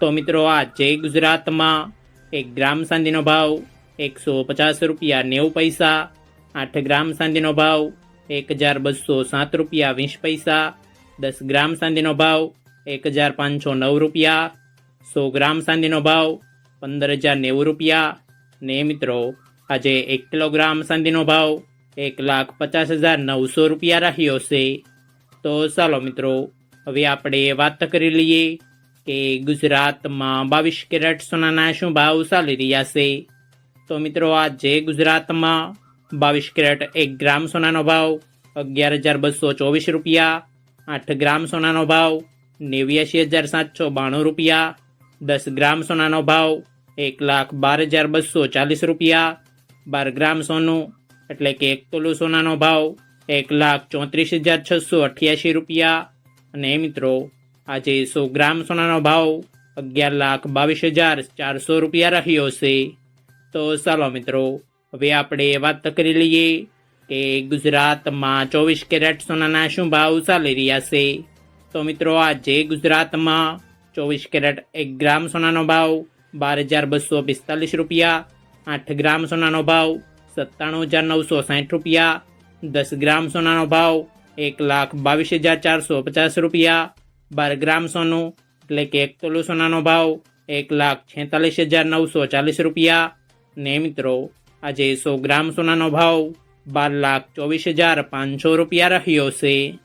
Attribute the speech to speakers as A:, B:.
A: તો મિત્રો, આ જય ગુજરાતમાં એક ગ્રામ સાંધીનો ભાવ, એકસો પચાસ રૂપિયા નેવું પૈસા, આઠ ગ્રામ સાંધીનો ભાવ, એક હજાર બસો સાત રૂપિયા વીસ પૈસા, દસ ગ્રામ સાંધીનો ભાવ, એક હજાર પાંચસો નવ રૂપિયા, સો ગ્રામ સાંધીનો ભાવ, પંદર હજાર નેવું રૂપિયા. ને મિત્રો, આજે એક કિલોગ્રામ સાંધીનો ભાવ, એક લાખ પચાસ હજાર નવસો રૂપિયા રહ્યો છે. તો ચાલો મિત્રો, હવે આપણે વાત કરી લઈએ કે ગુજરાતમાં બાવીસ કેરેટ સોનાના શું ભાવ ચાલી રહ્યા છે? તો મિત્રો, આજે ગુજરાતમાં બાવીસ કેરેટ એક ગ્રામ સોનાનો ભાવ, અગિયાર હજાર બસો ચોવીસ રૂપિયા, આઠ ગ્રામ સોનાનો ભાવ નેવ્યાસી હજાર સાતસો બાણું રૂપિયા, દસ ગ્રામ સોનાનો ભાવ, એક લાખ બાર હજાર બસો ચાલીસ રૂપિયા, બાર ગ્રામ સોનું, એટલે કે એક તોલું સોનાનો ભાવ, એક લાખ ચોત્રીસ હજાર છસો અઠ્યાસી રૂપિયા. અને મિત્રો આજે સો ગ્રામ સોનાનો ભાવ અગિયાર લાખ બાવીસ હજાર ચારસો રૂપિયા રહ્યો છે. તો ચાલો મિત્રો, હવે આપણે વાત કરી લઈએ કે ગુજરાતમાં ચોવીસ કેરેટ સોનાના શું ભાવ ચાલી રહ્યા છે. તો મિત્રો, આજે ગુજરાતમાં ચોવીસ કેરેટ એક ગ્રામ સોનાનો ભાવ બાર હજાર બસો પિસ્તાલીસ રૂપિયા, આઠ ગ્રામ સોનાનો ભાવ સત્તાણું હજાર નવસો સાઠ રૂપિયા, દસ ગ્રામ સોનાનો ભાવ એક લાખ બાવીસ હજાર ચારસો પચાસ રૂપિયા બાર ગ્રામ સોનું, એટલે કે એક તોલું સોનાનો ભાવ, એક લાખ છેતાલીસ હજાર નવસો ચાલીસ રૂપિયા. ને મિત્રો, આજે સો ગ્રામ સોનાનો ભાવ બાર લાખ ચોવીસ હજાર પાંચસો રૂપિયા રહ્યો છે.